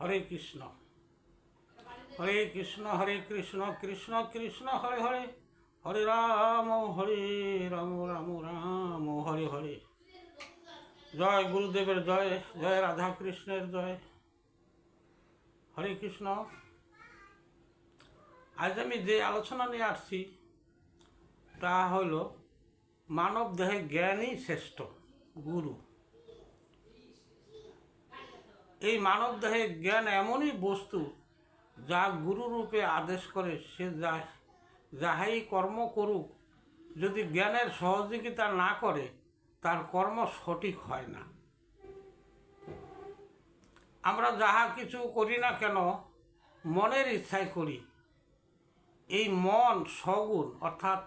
হরে কৃষ্ণ। হরে কৃষ্ণ হরে কৃষ্ণ কৃষ্ণ কৃষ্ণ, হরে হরে। হরে রাম হরে রাম রাম রাম, হরে হরে। জয় গুরুদেবের জয় জয় রাধা কৃষ্ণের জয়। হরে কৃষ্ণ। আজ আমি যে আলোচনা নিয়ে আসছি, তা হল মানব দেহে জ্ঞানই শ্রেষ্ঠ, গুরু। এই মানব দেহে জ্ঞান এমনই বস্তু যা গুরু রূপে আদেশ করে, সে যা, যাহাই কর্ম করুক, যদি জ্ঞানের সহযোগিতা না করে, তার কর্ম সঠিক হয় না। আমরা যাহা কিছু করি না কেন, মনের ইচ্ছায় করি। এই মন সগুণ, অর্থাৎ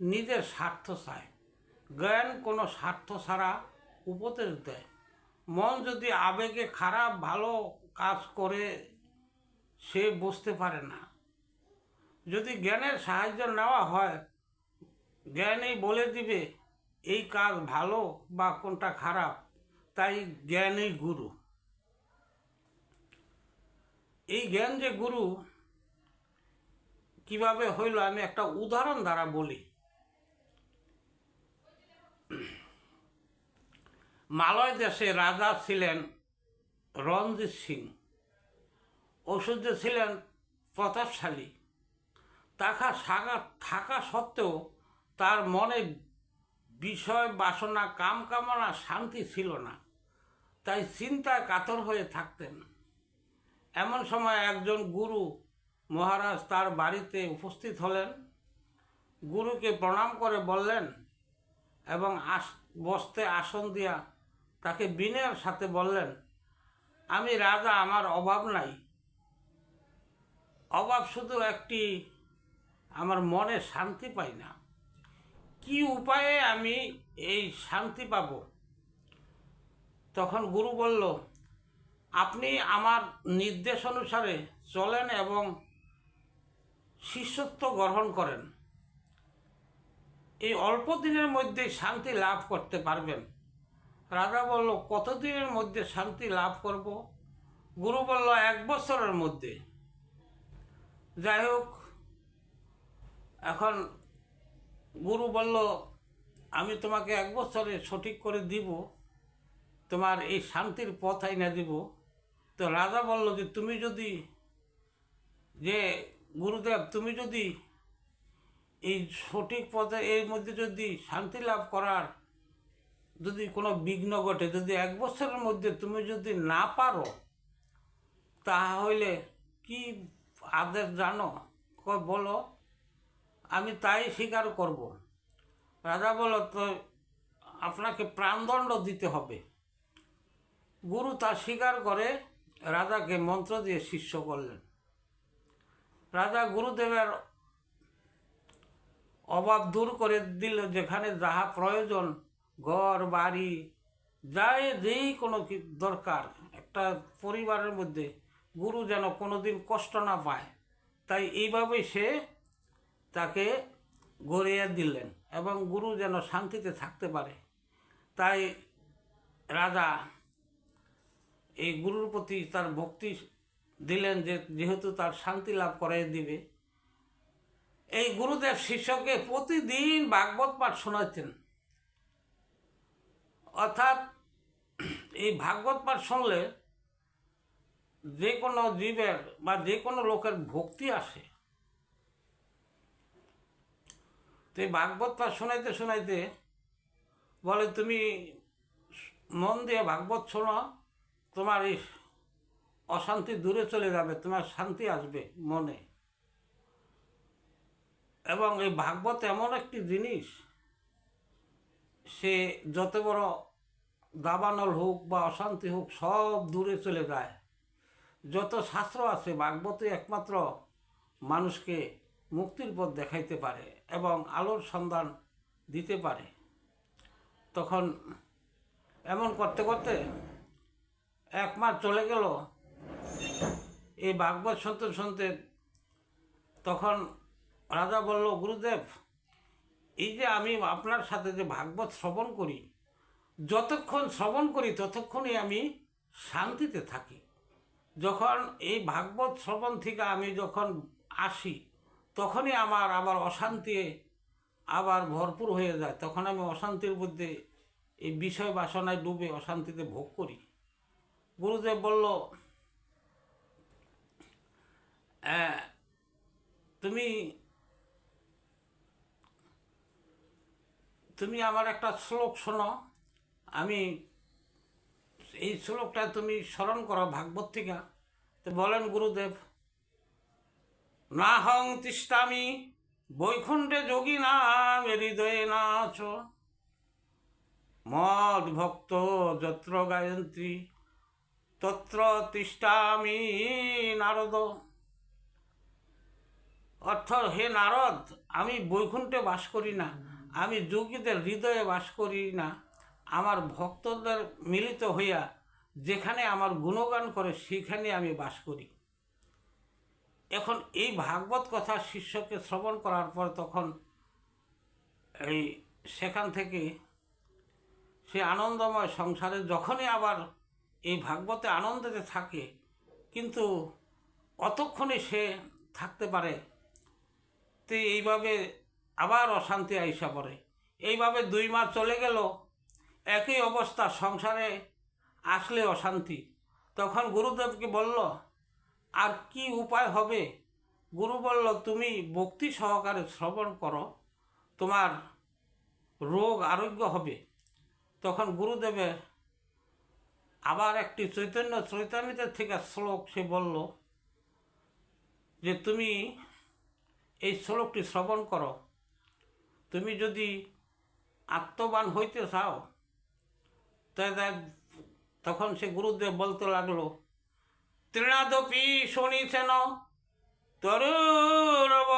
নিজের স্বার্থ চায়। জ্ঞান কোনো স্বার্থ ছাড়া উপদেশ দেয়। মন যদি আবেগে খারাপ, ভালো কাজ করে, সে বুঝতে পারে না। যদি জ্ঞানের সাহায্য নেওয়া হয় জ্ঞানই বলে দিবে, এই কাজ ভালো বা কোনটা খারাপ? তাই জ্ঞানই গুরু। এই জ্ঞান যে গুরু, কীভাবে হইল? আমি একটা উদাহরণ দ্বারা বলি। মালয় দেশে রাজা ছিলেন রণজিৎ সিং। ঔষধে ছিলেন প্রতাপশালী। তাকা থাকা থাকা সত্ত্বেও তার মনে বিষয়, বাসনা কাম কামনা শান্তি ছিল না। তাই চিন্তায় কাতর হয়ে থাকতেন। এমন সময় একজন গুরু মহারাজ তার বাড়িতে উপস্থিত হলেন। গুরুকে প্রণাম করে বললেন এবং আস বসতে আসন দিয়া তাকে বিনয়ের সাথে বললেন, আমি রাজা, আমার অভাব নাই। অভাব শুধু একটি, আমার মনে শান্তি পাই না। কি উপায়ে আমি এই শান্তি পাব? তখন গুরু বলল, আপনি আমার নির্দেশ অনুসারে চলেন এবং শিষ্যত্ব গ্রহণ করেন। এই অল্প দিনের মধ্যে শান্তি লাভ করতে পারবেন। রাজা বলল, কতদিনের মধ্যে শান্তি লাভ করব? গুরু বলল, এক বছরের মধ্যে। যাই হোক, এখন গুরু বলল, আমি তোমাকে এক বছরে সঠিক করে দিব, তোমার এই শান্তির পথ আইনা দিব। তো রাজা বলল যে, তুমি যদি, যে গুরুদেব, তুমি যদি এই সঠিক পথে, এর মধ্যে যদি শান্তি লাভ করার যদি কোনো বিঘ্ন ঘটে, যদি এক বছরের মধ্যে তুমি যদি না পারো, তাহলে কি আদেশ জানো? বলো। আমি তাই স্বীকার করব। রাজা বলো তো আপনাকে প্রাণদণ্ড দিতে হবে। গুরু তা স্বীকার করে রাজাকে মন্ত্র দিয়ে শিষ্য করলেন। রাজা গুরুদেবের অভাব দূর করে দিল, যেখানে যাহা প্রয়োজন ঘর, বাড়ি, যাই, যেই কোনো কি দরকার, একটা পরিবারের মধ্যে গুরু যেন কোনোদিন কষ্ট না পায়। তাই এইভাবে সে তাকে গড়িয়ে দিলেন এবং গুরু যেন শান্তিতে থাকতে পারে। তাই রাজা এই গুরুর প্রতি তার ভক্তি দিলেন যে যেহেতু তার শান্তি লাভ করাই দিবে। এই গুরুদেব শিষ্যকে প্রতিদিন ভাগবত পাঠ শোনাতেন অর্থাৎ এই ভাগবত পাঠ শুনলে যে কোনো জীবের বা যে কোনো লোকের ভক্তি আসে। তো এই ভাগবত পাঠ শোনাইতে শোনাইতে বলে, তুমি মন দিয়ে ভাগবত শোনো, তোমার এই অশান্তি দূরে চলে যাবে, তোমার শান্তি আসবে মনে। এবং এই ভাগবত এমন একটি জিনিস সে যত বড় দাবানল হোক বা অশান্তি হোক, সব দূরে চলে যায়। যত শাস্ত্র আছে, ভাগবতই একমাত্র মানুষকে মুক্তির পথ দেখাইতে পারে এবং আলোর সন্ধান দিতে পারে। তখন এমন করতে করতে এক মাস চলে গেল। এই ভাগবত শুনতে শুনতে তখন রাজা বলল, গুরুদেব এই যে আমি আপনার সাথে যে ভাগবত শ্রবণ করি যতক্ষণ শ্রবণ করি ততক্ষণই আমি শান্তিতে থাকি। যখন এই ভাগবত শ্রবণ থেকে আমি যখন আসি তখনই আমার আবার অশান্তি আবার ভরপুর হয়ে যায়। তখন আমি অশান্তির মধ্যে এই বিষয় বাসনায় ডুবে অশান্তিতে ভোগ করি। গুরুদেব বলল "আহ, তুমি তুমি আমার একটা শ্লোক শোনো। আমি এই শ্লোকটা তুমি স্মরণ করো ভাগবত থেকে। তো বলেন গুরুদেব না হং তিষ্টামি, বৈকুণ্ঠে যোগী নাম হৃদয়ে না নাচ। মদ ভক্ত যত্র গায়ন্ত্রী, তত্র তিষ্টামি নারদ। অর্থ, হে নারদ, আমি বৈকুণ্ঠে বাস করি না। আমি যোগীদের হৃদয়ে বাস করি না। আমার ভক্তদের মিলিত হইয়া যেখানে আমার গুণগান করে, সেখানে আমি বাস করি। এখন এই ভাগবত কথা শিষ্যকে শ্রবণ করার পর তখন এই সেখান থেকে সে আনন্দময় সংসারে যখনই আবার এই ভাগবতে আনন্দতে থাকে, কিন্তু অতক্ষণে সে থাকতে পারে। তো এইভাবে আবার অশান্তি আইসা পড়ে। এইভাবে দুই মাস চলে গেল, একই অবস্থা, সংসারে আসলে অশান্তি। তখন গুরুদেবকে বলল, আর কি উপায় হবে? গুরু বলল, তুমি ভক্তি সহকারে শ্রবণ করো, তোমার রোগ আরোগ্য হবে। তখন গুরুদেবের আবার একটি চৈতন্য চৈতন্যদের থেকে শ্লোক সে বলল, যে তুমি এই শ্লোকটি শ্রবণ করো তুমি যদি আত্মবান হইতে চাও তাই তখন সে গুরুদেব বলতে লাগল তৃণাদপি শুনিছেন তরুরব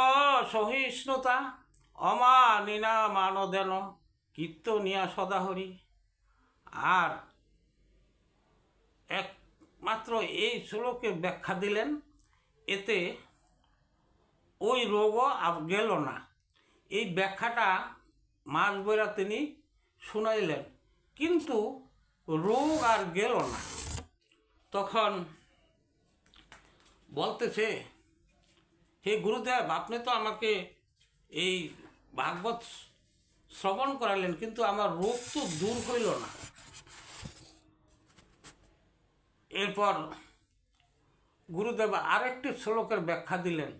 সহিষ্ণুতা অমানিনা মানদেন কীর্তনিয়া সদাহরি। আর একমাত্র এই শ্লোকের ব্যাখ্যা দিলেন, এতে ওই রোগও গেল না। এই ব্যাখ্যাটা মাস বইরা তিনি শুনাইলেন। কিন্তু রোগ আর গেল না। তখন বলতেছে, হে গুরুদেব, আপনি তো আমাকে এই ভাগবত শ্রবণ করালেন, কিন্তু আমার রোগ তো দূর হইল না। এরপর গুরুদেব আরেকটি শ্লোকের ব্যাখ্যা দিলেন।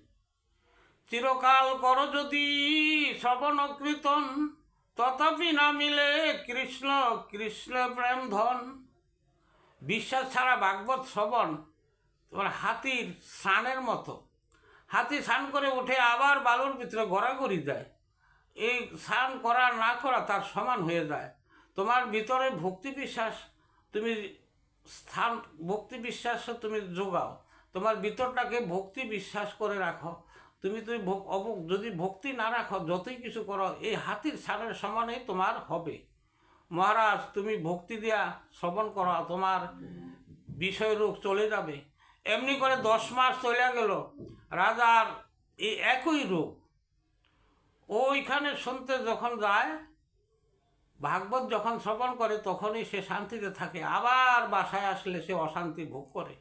চিরকাল কর যদি শ্রবণ কীর্তন তথাপি না মিলে কৃষ্ণ কৃষ্ণ প্রেম ধন। বিশ্বাস ছাড়া ভাগবত শ্রবণ তোমার হাতির স্নানের মতো। হাতি স্নান করে উঠে আবার বালুর ভিতরে গড়াগড়ি দেয়। এই স্নান করা না করা তার সমান হয়ে যায়। তোমার ভিতরে ভক্তি বিশ্বাস, তুমি স্থান, ভক্তি বিশ্বাস তুমি যোগাও। তোমার ভিতরটাকে ভক্তি বিশ্বাস করে রাখো। তুমি তুমি যদি ভক্তি না রাখো, যতই কিছু করো, এই হাতির সারের সমানেই তোমার হবে। মহারাজ, তুমি ভক্তি দিয়া শ্রবণ করো, তোমার বিষয় রোগ চলে যাবে। এমনি করে দশ মাস চলে গেল, রাজার এই একই রোগ। ওইখানে শুনতে যখন যায়, ভাগবত যখন শ্রবণ করে, তখনই সে শান্তিতে থাকে। আবার বাসায় আসলে সে অশান্তি ভোগ করে।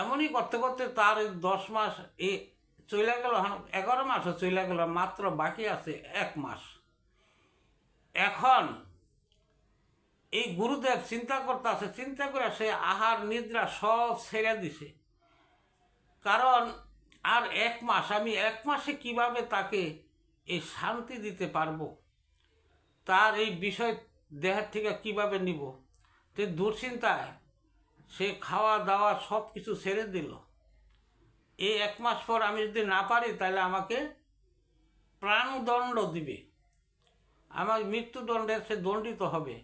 এমনই করতে করতে তার এই দশ মাস এ চলে গেল এগারো মাসও চলে গেল, মাত্র বাকি আছে এক মাস। এখন এই গুরুদেব চিন্তা করতে আছে, চিন্তা করে সে আহার, নিদ্রা সব ছেড়ে দিছে। কারণ আর এক মাস, আমি এক মাসে কীভাবে তাকে এই শান্তি দিতে পারব? তার এই বিষয় দেহের থেকে কীভাবে নিব? তে দুশ্চিন্তায় সে খাওয়া দাওয়া সব কিছু ছেড়ে দিল। এই এক মাস পর আমি যদি না পারি, তাহলে আমাকে প্রাণদণ্ড দিবে। আমার মৃত্যুদণ্ডে সে দণ্ডিত হবে।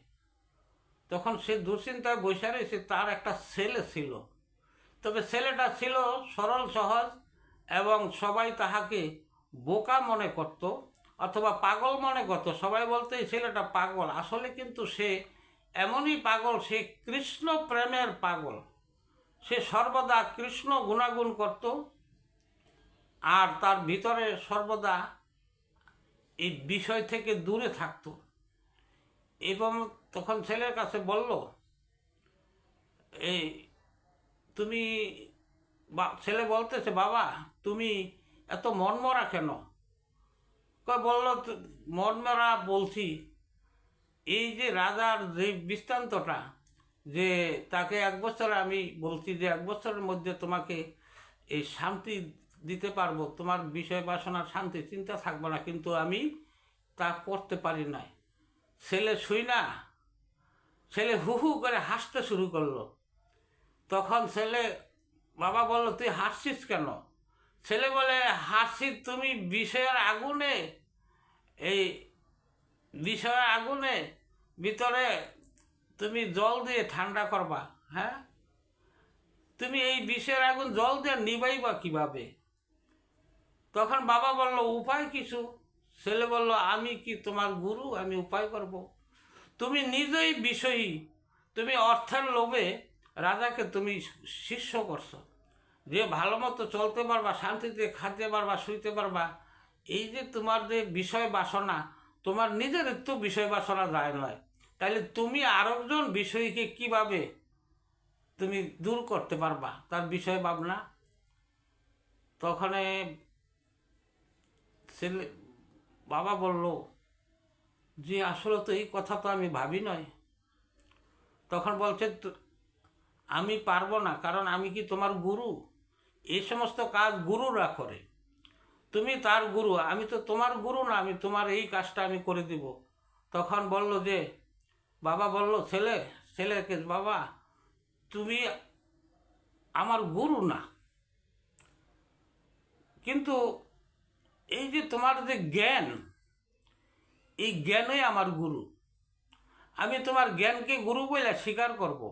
তখন সে দুশ্চিন্তায় বসে রয়েছে, তার একটা ছেলে ছিল। তবে ছেলেটা ছিল সরল, সহজ এবং সবাই তাহাকে বোকা মনে করত অথবা পাগল মনে করত। সবাই বলতে, এই ছেলেটা পাগল। আসলে কিন্তু সে এমনই পাগল, সে কৃষ্ণ প্রেমের পাগল। সে সর্বদা কৃষ্ণ গুণাগুণ করত আর তার ভিতরে সর্বদা এই বিষয় থেকে দূরে থাকতো। এবং তখন ছেলের কাছে বলল, এই, তুমি ছেলে বলতেছে, বাবা, তুমি এত মনমরা কেন? বলল "তো মনমরা বলছি এই যে রাজার যে বৃত্তান্তটা, যে তাকে এক বছর আমি বলছি যে এক বছরের মধ্যে তোমাকে এই শান্তি দিতে পারব, তোমার বিষয় বাসনার শান্তি চিন্তা থাকবে না, কিন্তু আমি তা করতে পারি নাই। ছেলে শুই না, ছেলে হু হু করে হাসতে শুরু করল। তখন ছেলে বাবা বলল, তুই হাসছিস কেন? ছেলে বলে হাসছি তুমি বিষয়ের আগুনে এই বিষয়ের আগুনে, ভিতরে তুমি জল দিয়ে ঠান্ডা করবা হ্যাঁ? তুমি এই বিষয়ের আগুন জল দিয়ে নিবাইবা কীভাবে? তখন বাবা বলল, উপায় কিছু? ছেলে বলল, আমি কি তোমার গুরু? আমি উপায় করব। তুমি নিজেই বিষয়ী, তুমি অর্থের লোভে রাজাকে তুমি শিষ্য করছ। যে ভালো মতো চলতে পারবা, শান্তিতে খাইতে পারবা, শুইতে পারবা, এই যে তোমার যে বিষয় বাসনা তোমার নিজের তো বিষয় বাসনা যায় নয়। তাহলে তুমি আরেকজন বিষয়কে কীভাবে তুমি দূর করতে পারবা? তার বিষয় ভাবনা। তখন ছেলে, বাবা বলল যে আসলে তো এই কথা তো আমি ভাবি নয় তখন বলছে, "তো- আমি পারব না, কারণ আমি কি তোমার গুরু? এই সমস্ত কাজ গুরুরা করে। তুমি তার গুরু, আমি তো তোমার গুরু না, আমি তোমার এই কাজটা আমি করে দিব। তখন বলল যে, বাবা বলল, ছেলে, ছেলেকে, বাবা, তুমি আমার গুরু না। কিন্তু এই যে তোমার যে জ্ঞান, এই জ্ঞানই আমার গুরু। আমি তোমার জ্ঞানকে গুরু বলে স্বীকার করব।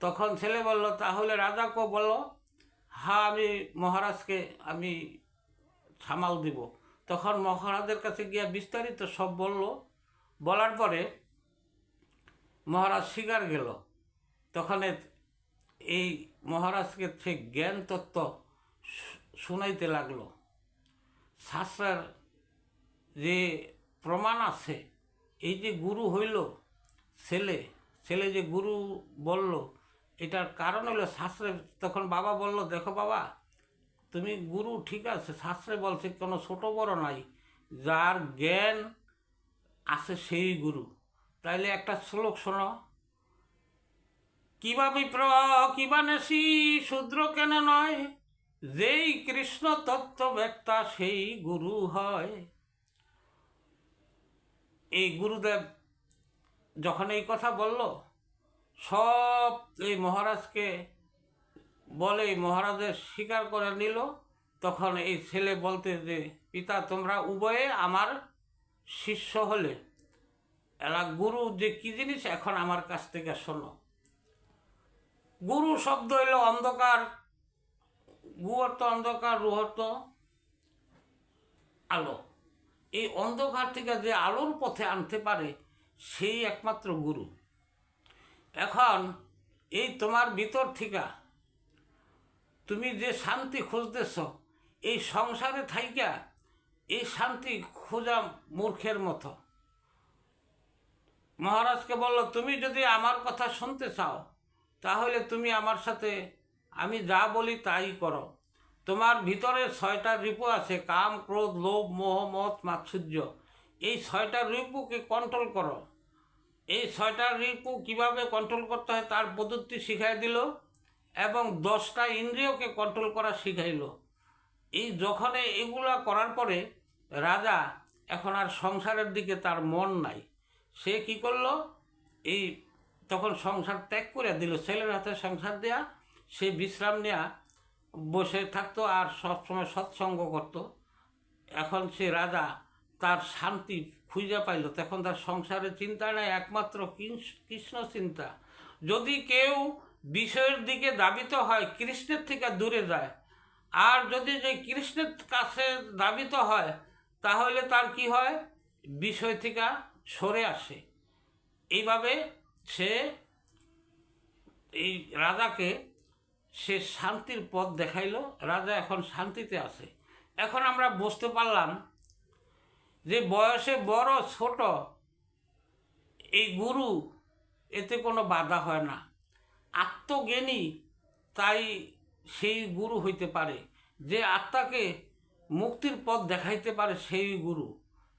তখন ছেলে বলল, তাহলে রাজাকে বলল হ্যাঁ আমি মহারাজকে, আমি সামাল দিব। তখন মহারাজের কাছে গিয়া বিস্তারিত সব বলল। বলার পরে মহারাজ শিকার গেল। তখন এই মহারাজকে সে জ্ঞান তত্ত্ব শুনাইতে লাগল। শাস্ত্রের যে প্রমাণ আছে, এই যে গুরু হইল ছেলে ছেলে যে গুরু বলল, এটার কারণ হলো শাস্ত্রে তখন বাবা বলল, দেখো বাবা তুমি গুরু ঠিক আছে, শাস্ত্রে বলছে, কোনো ছোট বড় নাই। যার জ্ঞান আছে সেই গুরু। তাইলে একটা শ্লোক শোনো। কিবা বিপ্র কিবা নেশি, শূদ্র কেন নয়? যেই কৃষ্ণ তত্ত্ব ব্যক্তা, সেই গুরু হয়। এই গুরুদেব যখন এই কথা বলল, সব এই মহারাজকে বলে মহারাজের স্বীকার করে নিল। তখন এই ছেলে বলতে যে, পিতা, তোমরা উভয়ে আমার শিষ্য হলে। এলা গুরু যে কি জিনিস, এখন আমার কাছ থেকে শোনো। গুরু শব্দ হইল অন্ধকার গুহর্ত অন্ধকার রুহর্ত আলো। এই অন্ধকার থেকে যে আলোর পথে আনতে পারে, সেই একমাত্র গুরু। এখন এই তোমার ভিতর থেকে তুমি যে শান্তি খুঁজতেছ, এই সংসারে থাইকা এই শান্তি খোঁজা মূর্খের মতো। মহারাজকে বলল, তুমি যদি আমার কথা শুনতে চাও, তাহলে তুমি আমার সাথে আমি যা বলি তাই করো। তোমার ভিতরে ছয়টা রিপু আছে, কাম, ক্রোধ, লোভ, মোহ, মত, মাৎসর্য। এই ছয়টা রিপুকে কন্ট্রোল করো। এই ছয়টা রিপু কীভাবে কন্ট্রোল করতে হয় তার পদ্ধতি শিখাই দিল। এবং দশটা ইন্দ্রিয়কে কন্ট্রোল করা শিখাইল। এই যখন এগুলা করার পরে রাজা এখন আর সংসারের দিকে তার মন নাই। সে কি করল? এই তখন সংসার ত্যাগ করে দিল, ছেলের হাতে সংসার দেয়া। সে বিশ্রাম নেয়া, বসে থাকতো আর সবসময় সৎসঙ্গ করতো। এখন সে রাজা তার শান্তি খুঁজে পাইল। তখন তার সংসারের চিন্তা নেই, একমাত্র কৃষ- কৃষ্ণ চিন্তা। যদি কেউ বিষয়ের দিকে দাবিত হয় কৃষ্ণের থেকে দূরে যায়। আর যদি যে কৃষ্ণের কাছে দাবিত হয়, তাহলে তার কি হয়? বিষয় থেকে সরে আসে। এইভাবে সে, এই রাজাকে সে শান্তির পথ দেখাইলো। রাজা এখন শান্তিতে আছে। এখন আমরা বুঝতে পারলাম যে বয়সে বড়, ছোট এই গুরু, এতে কোনো বাধা হয় না। আত্মজ্ঞানী, তাই সেই গুরু হইতে পারে। যে আত্মাকে মুক্তির পথ দেখাইতে পারে সেই গুরু।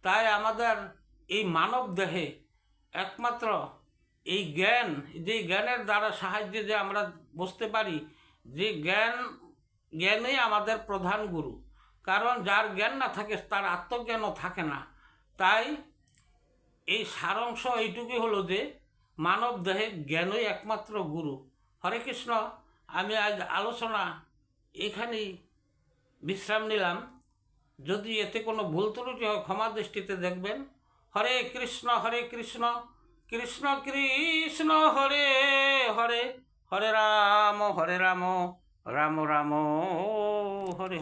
তাই আমাদের এই মানব দেহে একমাত্র এই জ্ঞান, যে জ্ঞানের দ্বারা সাহায্যে যে আমরা বুঝতে পারি, যে জ্ঞান, জ্ঞানই আমাদের প্রধান গুরু। কারণ যার জ্ঞান না থাকে, তার আত্মজ্ঞানও থাকে না। তাই এই সারাংশ এইটুকুই হলো যে মানব দেহে জ্ঞানই একমাত্র গুরু। হরে কৃষ্ণ, আমি আজ আলোচনা এখানেই বিশ্রাম নিলাম। যদি এতে কোনো ভুল ত্রুটি হয়, ক্ষমা দৃষ্টিতে দেখবেন। হরে কৃষ্ণ হরে কৃষ্ণ কৃষ্ণ কৃষ্ণ, হরে হরে হরে রাম হরে রাম রাম রাম, হরে